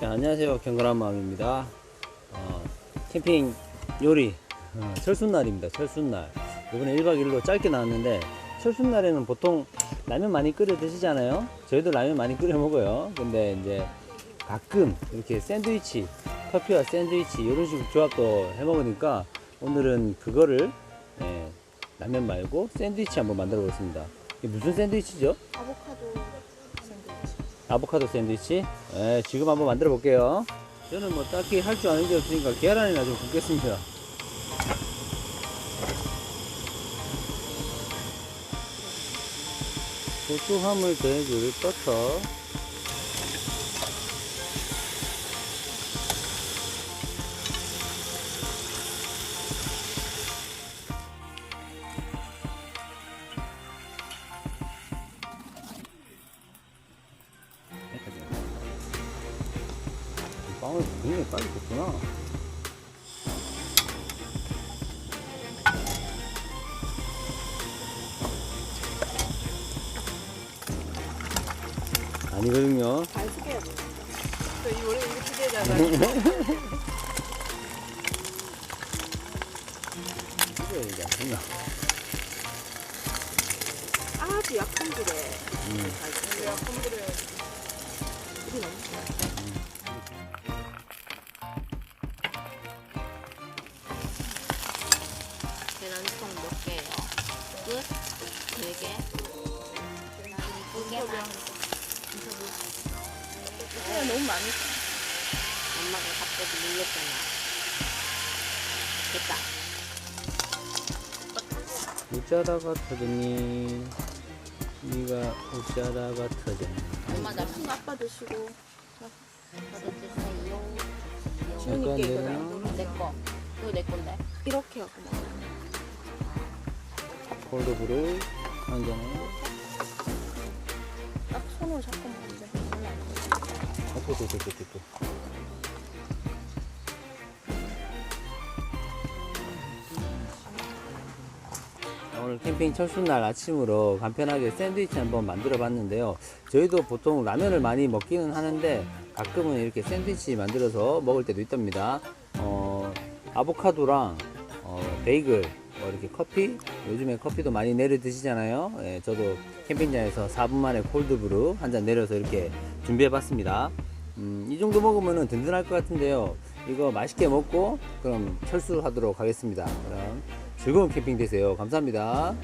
네, 안녕하세요. 경건한 마음입니다. 어, 캠핑 요리 어, 철순날입니다. 철순날. 이번에 1박 2일로 짧게 나왔는데 철순날에는 보통 라면 많이 끓여 드시잖아요. 저희도 라면 많이 끓여 먹어요. 근데 이제 가끔 이렇게 샌드위치 커피와 샌드위치 이런 식으로 조합도 해 먹으니까 오늘은 그거를 예, 라면 말고 샌드위치 한번 만들어 보겠습니다. 이게 무슨 샌드위치죠? 아보카도. 아보카도 샌드위치. 예, 지금 한번 만들어 볼게요. 저는 뭐 딱히 할 줄 아는 게 없으니까 계란이나 좀 굽겠습니다. 고소함을 더해줄 버터 빵을 굉장히 빨리 굽구나 아니거든요 잘 숙여야 돼. 저희 원래 이거 기대잖아요. 이거 이제 됐나 아주 약한 불에. 음. 그냥 너무 많이. 엄마가 갑자기 밀렸잖아. 됐다. 우짜라가 터졌니 니가 우짜라가 터졌니 엄마 나 큰 아빠 드시고. 받아주세요. 지훈이께 이거 되나? 나내 거. 이거 내 건데. 이렇게 하고 막. 콜드브루 한 잔에 딱 손으로 잡고. 아, 또, 또, 또, 또, 또, 또. 오늘 캠핑 첫날 아침으로 간편하게 샌드위치 한번 만들어 봤는데요. 저희도 보통 라면을 많이 먹기는 하는데 가끔은 이렇게 샌드위치 만들어서 먹을 때도 있답니다. 어, 아보카도랑 어, 베이글, 뭐 이렇게 커피, 요즘에 커피도 많이 내려 드시잖아요. 예, 저도 캠핑장에서 4분 만에 콜드브루 한 잔 내려서 이렇게 준비해 봤습니다. 음, 이 정도 먹으면 든든할 것 같은데요. 이거 맛있게 먹고 그럼 철수하도록 하겠습니다. 그럼 즐거운 캠핑 되세요. 감사합니다.